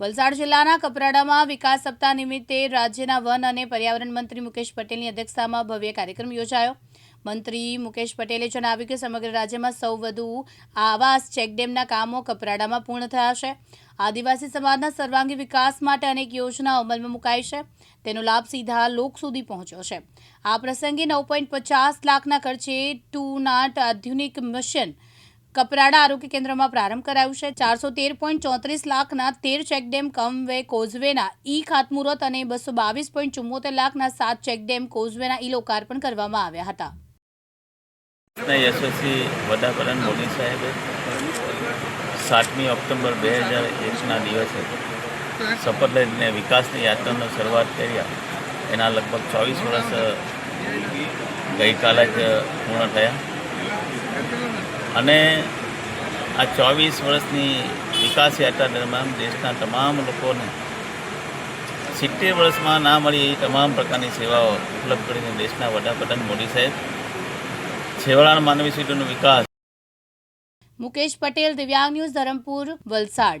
વલસાડ જિલ્લાના કપરાડામાં વિકાસ સપ્તાહ નિમિત્તે રાજ્યના વન અને પર્યાવરણ મંત્રી મુકેશ પટેલની અધ્યક્ષતામાં ભવ્ય કાર્યક્રમ યોજાયો. મંત્રી મુકેશ પટેલે જણાવ્યું કે સમગ્ર રાજ્યમાં સૌ વધુ આવાસ ચેકડેમના કામો કપરાડામાં પૂર્ણ થયા છે. આદિવાસી સમાજના સર્વાંગી વિકાસ માટે અનેક યોજના અમલમાં મુકાઈ છે. તેનો લાભ સીધા લોક સુધી પહોંચ્યો છે. આ પ્રસંગે નવ પોઈન્ટ પચાસ લાખના ખર્ચે ટુ નાટ આધુનિક મિશન કપરાડા આરોગ્ય કેન્દ્રમાં પ્રારંભ કરાયું છે. ચારસો તેર પોઈન્ટ ચોત્રીસ લાખના તેર ચેકડેમ કમવે કોઝવેના ઈ ખાતમુહૂર્ત અને બસો બાવીસ પોઈન્ટ ચુમ્મોતેર લાખના સાત ચેકડેમ કોઝવેના ઈ લોકાર્પણ કરવામાં આવ્યા હતા. યશસ્વી વડાપ્રધાન મોદી સાહેબે સાતમી ઓક્ટોબર બે હજાર એકના દિવસે શપથ લઈને વિકાસની યાત્રાનો શરૂઆત કર્યા એના લગભગ ચોવીસ વર્ષ ગઈકાલે જ પૂર્ણ થયા. અને આ ચોવીસ વર્ષની વિકાસ યાત્રા દરમિયાન દેશના તમામ લોકોને સિત્તેર વર્ષમાં ના મળી એવી તમામ પ્રકારની સેવાઓ ઉપલબ્ધ કરીને દેશના વડાપ્રધાન મોદી સાહેબ, છેવાડાના માનવી સીટોનો વિકાસ. મુકેશ પટેલ, દિવ્યાંગ ન્યૂઝ ધરમપુર, વલસાડ.